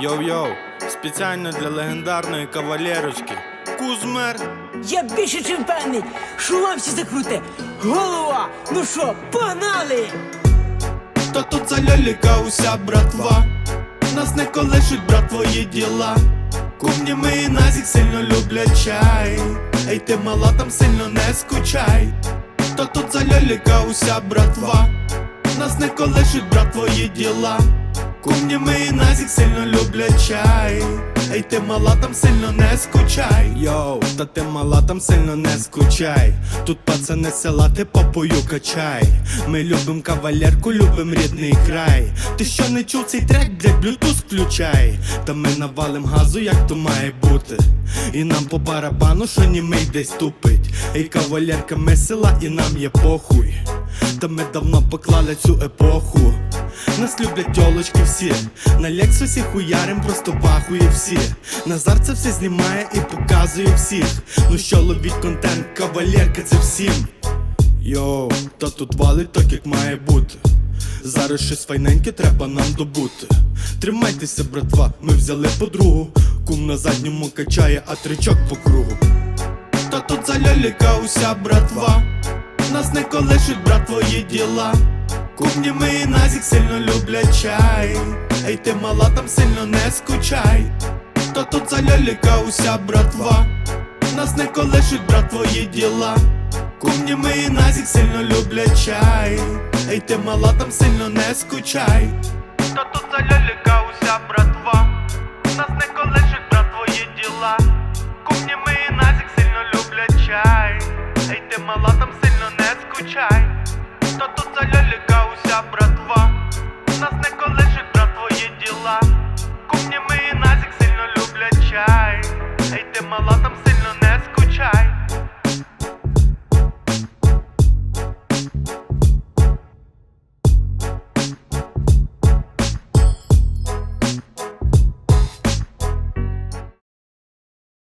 Йоу-йоу, спеціально для легендарної кавалерочки. Кузмер. Я більше чим впевнений, що вам всі закруте. Голова! Ну що, погнали! Та тут за ляліка уся братва. Нас не колишуть, брат, твої діла. Кумні ми і назік сильно люблять чай. Ей, ти мала там сильно не скучай. Та тут за ляліка уся братва. Нас не колишуть, брат, твої діла. Кумні і назік сильно люблять чай. Ей, ти мала там сильно не скучай. Йоу, та ти мала там сильно не скучай. Тут пацани села, ти попою качай. Ми любим кавалерку, любим рідний край. Ти що не чув цей трек, блядь, блютуз включай. Та ми навалим газу, як то має бути. І нам по барабану, що німий десь тупить. Ей, кавалерка, ми села, і нам є похуй. Та ми давно поклали цю епоху. Нас люблять тьолочки всі. На Лексусі хуярим просто бахує всі. Назар це все знімає і показує всіх. Ну що ловіть контент, кавалерка, це всім. Йоу, та тут валить так, як має бути. Зараз щось файненьке треба нам добути. Тримайтеся, братва, ми взяли подругу. Кум на задньому качає, а тричок по кругу. Та тут за ляліка уся братва. Нас не колишуть, брат, твої діла. Кумні ми назік сильно люблять чай. Ей, ти мала там сильно не скучай. Та тут за ляліка уся братва. Нас не колишуть, брат, твої діла. Кумні ми назік сильно люблять чай. Ей, ти мала там сильно не скучай. Та тут за ляліка уся братва. Нас не колишуть, брат, твої діла. Кумні ми і назік сильно люблять чай. Ей, ти мала там сильно мала там сильно не скучай.